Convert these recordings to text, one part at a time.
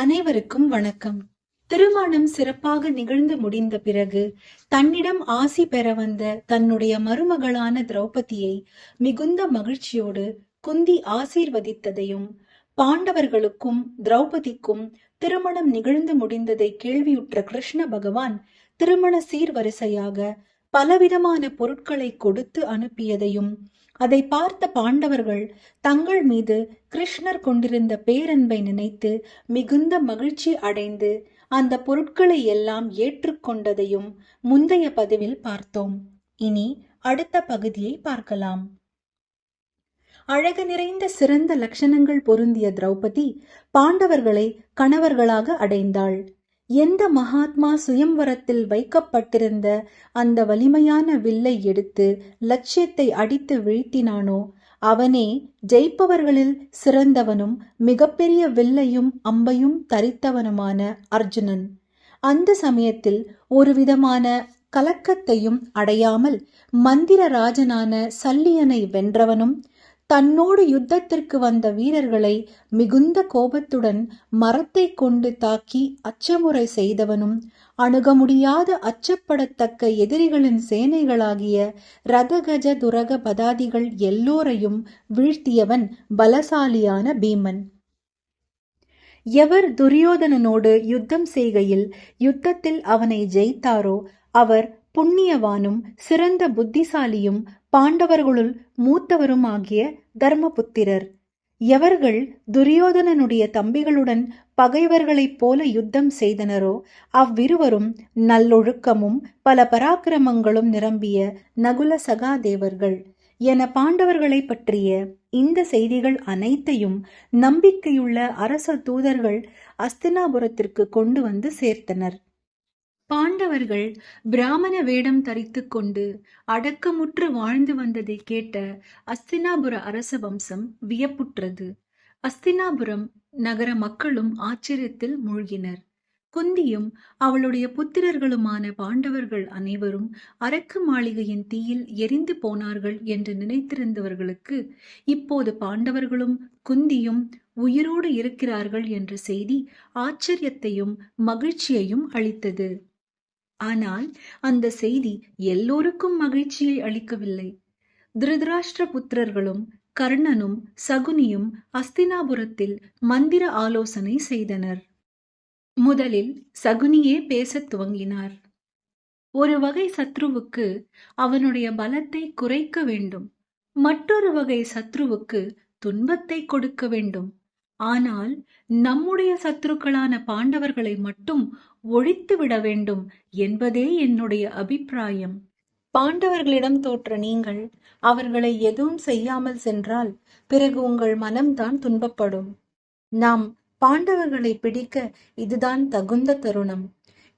அனைவருக்கும் வணக்கம். திருமணம் சிறப்பாக நிகழ்ந்து முடிந்த பிறகு தன்னிடம் ஆசி பெற வந்த தன்னுடைய மருமகளான திரௌபதியை மிகுந்த மகிழ்ச்சியோடு குந்தி ஆசீர்வதித்ததையும் பாண்டவர்களுக்கும் திரௌபதிக்கும் திருமணம் நிகழ்ந்து முடிந்ததை கேள்வியுற்ற கிருஷ்ண பகவான் திருமண சீர்வரிசையாக பலவிதமான பொருட்களை கொடுத்து அனுப்பியதையும் அதை பார்த்த பாண்டவர்கள் தங்கள் மீது கிருஷ்ணர் கொண்டிருந்த பேரன்பை நினைத்து மிகுந்த மகிழ்ச்சி அடைந்து அந்த பொருட்களை எல்லாம் ஏற்றுக்கொண்டதையும் முந்தைய பதிவில் பார்த்தோம். இனி அடுத்த பகுதியை பார்க்கலாம். அழகு நிறைந்த சிறந்த லட்சணங்கள் பொருந்திய திரௌபதி பாண்டவர்களை கணவர்களாக அடைந்தாள். எந்த மகாத்மா சுயம்வரத்தில் வைக்கப்பட்டிருந்த அந்த வலிமையான வில்லை எடுத்து லட்சியத்தை அடித்து வீழ்த்தினானோ அவனே ஜெயிப்பவர்களில் சிறந்தவனும் மிகப்பெரிய வில்லையும் அம்பையும் தரித்தவனுமான அர்ஜுனன். அந்த சமயத்தில் ஒரு விதமான கலக்கத்தையும் அடையாமல் மந்திரராஜனான சல்லியனை வென்றவனும் தன்னோடு யுத்தத்திற்கு வந்த வீரர்களை மிகுந்த கோபத்துடன் மரத்தை கொண்டு தாக்கி அச்சமுறை செய்தவனும் அணுக முடியாத அச்சப்படத்தக்க எதிரிகளின் சேனைகளாகிய ரதகஜ துரக பதாதிகள் எல்லோரையும் வீழ்த்தியவன் பலசாலியான பீமன். எவர் துரியோதனனோடு யுத்தம் செய்கையில் யுத்தத்தில் அவனை ஜெயித்தாரோ அவர் புண்ணியவானும் சிறந்த புத்திசாலியும் பாண்டவர்களுள் மூத்தவரும் ஆகிய தர்மபுத்திரர். எவர்கள் துரியோதனனுடைய தம்பிகளுடன் பகைவர்களைப் போல யுத்தம் செய்தனரோ அவ்விருவரும் நல்லொழுக்கமும் பல பராக்கிரமங்களும் நிரம்பிய நகுல சகாதேவர்கள். என பாண்டவர்களை பற்றிய இந்த செய்திகள் அனைத்தையும் நம்பிக்கையுள்ள அரச தூதர்கள் அஸ்தினாபுரத்திற்கு கொண்டு வந்து சேர்த்தனர். பாண்டவர்கள் பிராமண வேடம் தரித்து கொண்டு அடக்கமுற்று வாழ்ந்து வந்ததை கேட்ட அஸ்தினாபுர அரச வம்சம் வியப்புற்றது. அஸ்தினாபுரம் நகர மக்களும் ஆச்சரியத்தில் மூழ்கினர். குந்தியும் அவளுடைய புத்திரர்களுமான பாண்டவர்கள் அனைவரும் அரக்கு மாளிகையின் தீயில் எரிந்து போனார்கள் என்று நினைத்திருந்தவர்களுக்கு இப்போது பாண்டவர்களும் குந்தியும் உயிரோடு இருக்கிறார்கள் என்ற செய்தி ஆச்சரியத்தையும் மகிழ்ச்சியையும் அளித்தது. ஆனால் அந்த செய்தி எல்லோருக்கும் மகிழ்ச்சியை அளிக்கவில்லை. திருதராஷ்டிர புத்திரர்களும் கர்ணனும் சகுனியும் அஸ்தினாபுரத்தில் மந்திர ஆலோசனை செய்தனர். முதலில் சகுனியே பேசத் துவங்கினார். ஒரு வகை சத்ருவுக்கு அவனுடைய பலத்தை குறைக்க வேண்டும். மற்றொரு வகை சத்ருவுக்கு துன்பத்தை கொடுக்க வேண்டும். ஆனால் நம்முடைய சத்துருக்களான பாண்டவர்களை மட்டும் ஒழித்து விட வேண்டும் என்பதே என்னுடைய அபிப்பிராயம். பாண்டவர்களிடம் தோற்ற நீங்கள் அவர்களை எதுவும் செய்யாமல் சென்றால் பிறகு உங்கள் மனம்தான் துன்பப்படும். நாம் பாண்டவர்களை பிடிக்க இதுதான் தகுந்த தருணம்.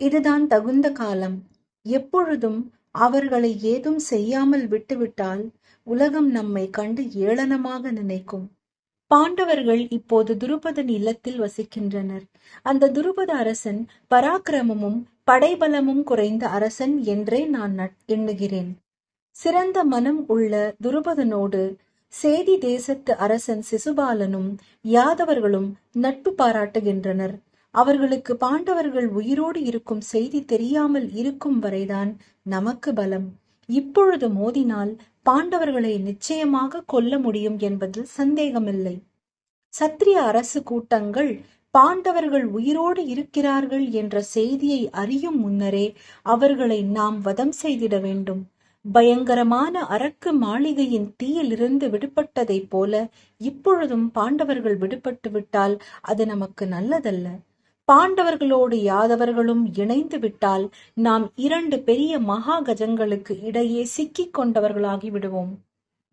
இதுதான் தகுந்த காலம். எப்பொழுதும் அவர்களை ஏதும் செய்யாமல் விட்டுவிட்டால் உலகம் நம்மை கண்டு ஏளனமாக நினைக்கும். பாண்டவர்கள் இப்போது துருபதன் இல்லத்தில் வசிக்கின்றனர். அந்த துருபத அரசன் பராக்கிரமமும் படைபலமும் குறைந்த அரசன் என்றே நான் எண்ணுகிறேன். சிறந்த மனம் உள்ள துருபதனோடு சேதி தேசத்து அரசன் சிசுபாலனும் யாதவர்களும் நட்பு பாராட்டுகின்றனர். அவர்களுக்கு பாண்டவர்கள் உயிரோடு இருக்கும் செய்தி தெரியாமல் இருக்கும் வரைதான் நமக்கு பலம். இப்பொழுது மோதினால் பாண்டவர்களை நிச்சயமாக கொல்ல முடியும் என்பதில் சந்தேகமில்லை. சத்திரிய அரசு கூட்டங்கள் பாண்டவர்கள் உயிரோடு இருக்கிறார்கள் என்ற செய்தியை அறியும் முன்னரே அவர்களை நாம் வதம் செய்திட வேண்டும். பயங்கரமான அரக்கு மாளிகையின் தீயிலிருந்து விடுபட்டதைப் போல இப்பொழுதும் பாண்டவர்கள் விடுபட்டு விட்டால் அது நமக்கு நல்லதல்ல. பாண்டவர்களோடு யாதவர்களும் இணைந்து விட்டால் நாம் இரண்டு பெரிய மகா கஜங்களுக்கு இடையே சிக்கிக் கொண்டவர்களாகி விடுவோம்.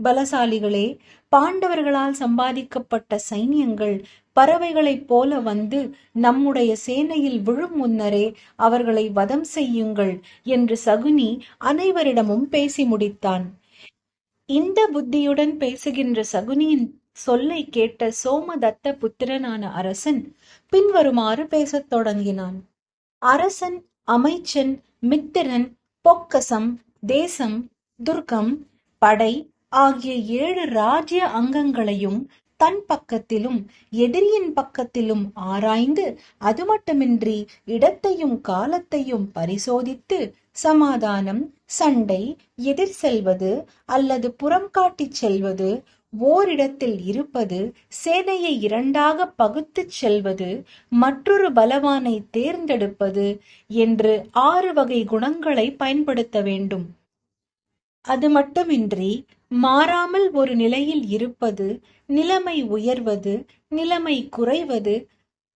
பலசாலிகளே பாண்டவர்களால் சம்பாதிக்கப்பட்ட சைனியங்கள் பறவைகளைப் போல வந்து நம்முடைய சேனையில் விழும் முன்னரே அவர்களை வதம் செய்யுங்கள் என்று சகுனி அனைவரிடமும் பேசி முடித்தான். இந்த புத்தியுடன் பேசுகின்ற சகுனியின் சொல்லை கேட்ட சோமதத்த புத்திரனான அரசன் பின்வருமாறு பேசத் தொடங்கினான். அரசன் அமைச்சன் மித்திரன் பொக்கசம் தேசம் துர்க்கம் படை ஆகிய ஏழு ராஜ்ய அங்கங்களையும் தன் பக்கத்திலும் எதிரியின் பக்கத்திலும் ஆராய்ந்து அது மட்டுமின்றி இடத்தையும் காலத்தையும் பரிசோதித்து சமாதானம் சண்டை எதிர் செல்வது அல்லது புறம் காட்டிச் செல்வது ஓரிடத்தில் இருப்பது சேனையை இரண்டாக பகுத்துச் செல்வது மற்றொரு பலவானை தேர்ந்தெடுப்பது என்று ஆறு வகை குணங்களை பயன்படுத்த வேண்டும். அது மட்டுமின்றி மாறாமல் ஒரு நிலையில் இருப்பது நிலைமை உயர்வது நிலைமை குறைவது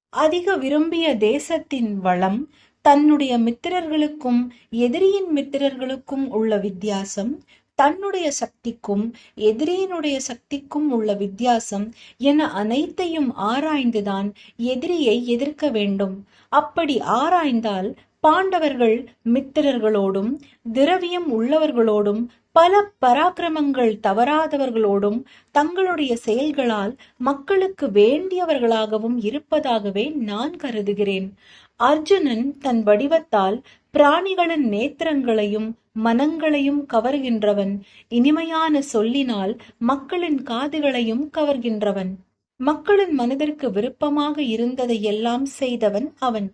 அதிக விரும்பிய தேசத்தின் வளம் தன்னுடைய மித்திரர்களுக்கும் எதிரியின் மித்திரர்களுக்கும் உள்ள வித்தியாசம் தன்னுடைய சக்திக்கும் எதிரியினுடைய சக்திக்கும் உள்ள வித்தியாசம் என அனைத்தையும் ஆராய்ந்துதான் எதிரியை எதிர்க்க வேண்டும். அப்படி ஆராய்ந்தால் பாண்டவர்கள் மித்திரர்களோடும் திரவியம் உள்ளவர்களோடும் பல பராக்கிரமங்கள் தவறாதவர்களோடும் தங்களுடைய செயல்களால் மக்களுக்கு வேண்டியவர்களாகவும் இருப்பதாகவே நான் கருதுகிறேன். அர்ஜுனன் தன் வடிவத்தால் பிராணிகளின் நேத்திரங்களையும் மனங்களையும் கவர்கின்றவன். இனிமையான சொல்லினால் மக்களின் காதுகளையும் கவர்கின்றவன். மக்களின் மனதிற்கு விருப்பமாக இருந்ததை எல்லாம் செய்தவன் அவன்.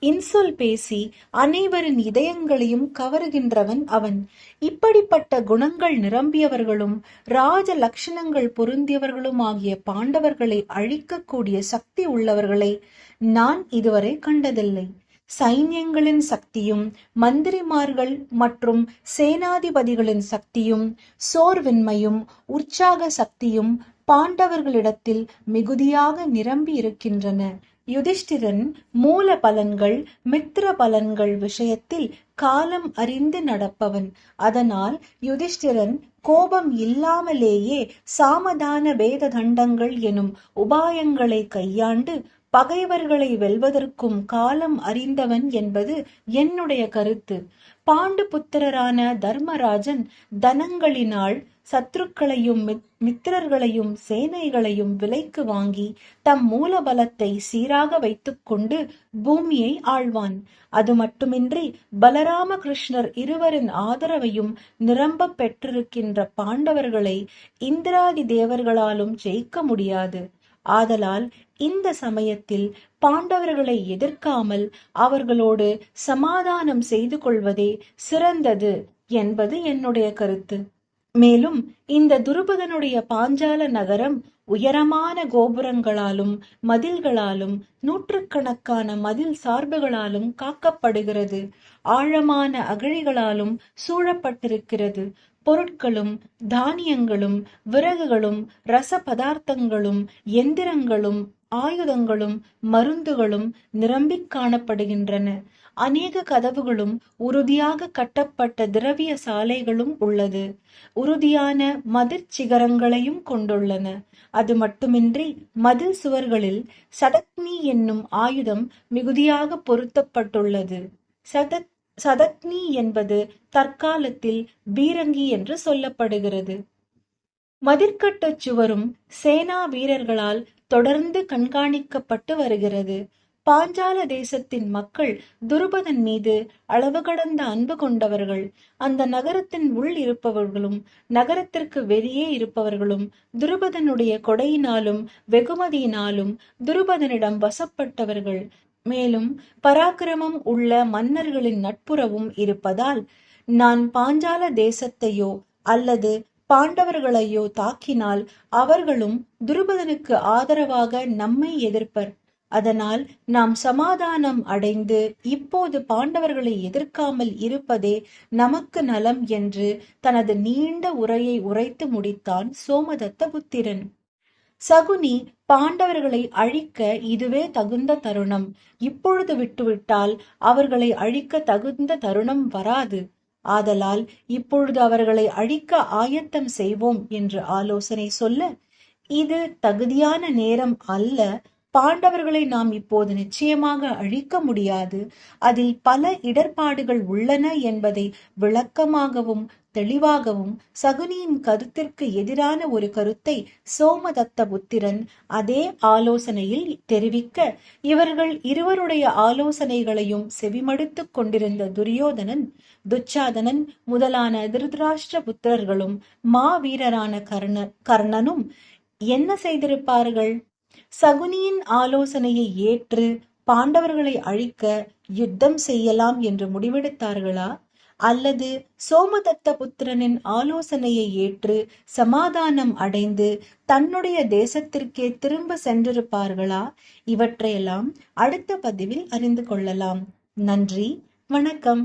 இன்சொல் பேசி அனைவரின் இதயங்களையும் கவருகின்றவன் அவன். இப்படிப்பட்ட குணங்கள் நிரம்பியவர்களும் ராஜ லட்சணங்கள் பொருந்தியவர்களும் ஆகிய பாண்டவர்களை அழிக்கக்கூடிய சக்தி உள்ளவர்களை நான் இதுவரை கண்டதில்லை. சைன்யங்களின் சக்தியும் மந்திரிமார்கள் மற்றும் சேனாதிபதிகளின் சக்தியும் சோர்வின்மையும் உற்சாக சக்தியும் பாண்டவர்களிடத்தில் மிகுதியாக நிரம்பி இருக்கின்றன யுதிஷ்டிரன் மூல பலன்கள் மித்திர பலன்கள் விஷயத்தில் காலம் அறிந்து நடப்பவன். அதனால் யுதிஷ்டிரன் கோபம் இல்லாமலேயே சாமதான வேத தண்டங்கள் எனும் உபாயங்களை கையாண்டு பகைவர்களை வெல்வதற்கும் காலம் அறிந்தவன் என்பது என்னுடைய கருத்து. பாண்டு புத்திரரான தர்மராஜன் தனங்களினால் சத்துருக்களையும் மித்திரர்களையும் சேனைகளையும் விலைக்கு வாங்கி தம் மூல பலத்தை சீராக வைத்துக்கொண்டு பூமியை ஆழ்வான் அது மட்டுமின்றி பலராம கிருஷ்ணர் இருவரின் ஆதரவையும் நிரம்ப பெற்றிருக்கின்ற பாண்டவர்களை இந்திராதி தேவர்களாலும் ஜெயிக்க முடியாது. ஆதலால் இந்த சமயத்தில் பாண்டவர்களை எதிர்க்காமல் அவர்களோடு சமாதானம் செய்து கொள்வதே சிறந்தது என்பது என்னுடைய கருத்து. மேலும் இந்த துருபதனுடைய பாஞ்சால நகரம் உயரமான கோபுரங்களாலும் மதில்களாலும் நூற்றுக்கணக்கான மதில் சார்புகளாலும் காக்கப்படுகிறது. ஆழமான அகழிகளாலும் சூழப்பட்டிருக்கிறது. பொருட்களும் தானியங்களும் விறகுகளும் ரச பதார்த்தங்களும் எந்திரங்களும் ஆயுதங்களும் மருந்துகளும் நிரம்பிக் காணப்படுகின்றன. அநேக கதவுகளும் உறுதியாக கட்டப்பட்ட திரவிய சாலைகளும் உள்ளது. உறுதியான மதிர் சிகரங்களையும் கொண்டுள்ளன. அது மட்டுமின்றி மதில் சுவர்களில் சதக்னி என்னும் ஆயுதம் மிகுதியாக பொருத்தப்பட்டுள்ளது. சதக் சதக்னி என்பது தற்காலத்தில் பீரங்கி என்று சொல்லப்படுகிறது. மதிர்கட்டுச் சுவரும் சேனா வீரர்களால் தொடர்ந்து கண்காணிக்கப்பட்டு வருகிறது. பாஞ்சால தேசத்தின் மக்கள் துருபதன் மீது அளவு கடந்த அன்பு கொண்டவர்கள். அந்த நகரத்தின் உள் இருப்பவர்களும் நகரத்திற்கு வெளியே இருப்பவர்களும் துருபதனுடைய கொடையினாலும் வெகுமதியினாலும் துருபதனிடம் வசப்பட்டவர்கள். மேலும் பராக்கிரமம் உள்ள மன்னர்களின் நட்புறவும் இருப்பதால் நான் பாஞ்சால தேசத்தையோ அல்லது பாண்டவர்களையோ தாக்கினால் அவர்களும் துருபதனுக்கு ஆதரவாக நம்மை எதிர்ப்பர். அதனால் நாம் சமாதானம் அடைந்து இப்போது பாண்டவர்களை எதிர்க்காமல் இருப்பதே நமக்கு நலம் என்று தனது நீண்ட உரையை உரைத்து முடித்தான் சோமதத்த புத்திரன் சகுனி பாண்டவர்களை அழிக்க இதுவே தகுந்த தருணம். இப்பொழுது விட்டுவிட்டால் அவர்களை அழிக்க தகுந்த தருணம் வராது. ஆதலால் இப்பொழுது அவர்களை அழிக்க ஆயத்தம் செய்வோம் என்று ஆலோசனை சொல்ல இது தகுதியான நேரம் அல்ல. பாண்டவர்களை நாம் இப்போது நிச்சயமாக அழிக்க முடியாது. அதில் பல இடர்பாடுகள் உள்ளன என்பதை விளக்கமாகவும் தெளிவாகவும் சகுனியின் கருத்திற்கு எதிரான ஒரு கருத்தை சோமதத்த புத்திரன் அதே ஆலோசனையில் தெரிவிக்க இவர்கள் இருவருடைய ஆலோசனைகளையும் செவிமடுத்துக் கொண்டிருந்த துரியோதனன் துச்சாதனன் முதலான திருதராஷ்டிர புத்திரர்களும் மாவீரரான கர்ண கர்ணனும் என்ன செய்திருப்பார்கள்? சகுனியின் ஆலோசனையை ஏற்று பாண்டவர்களை அழிக்க யுத்தம் செய்யலாம் என்று முடிவெடுத்தார்களா? அல்லது சோமதத்த புத்திரனின் ஆலோசனையை ஏற்று சமாதானம் அடைந்து தன்னுடைய தேசத்திற்கே திரும்ப சென்றிருப்பார்களா? இவற்றையெல்லாம் அடுத்த பதிவில் அறிந்து கொள்ளலாம். நன்றி. வணக்கம்.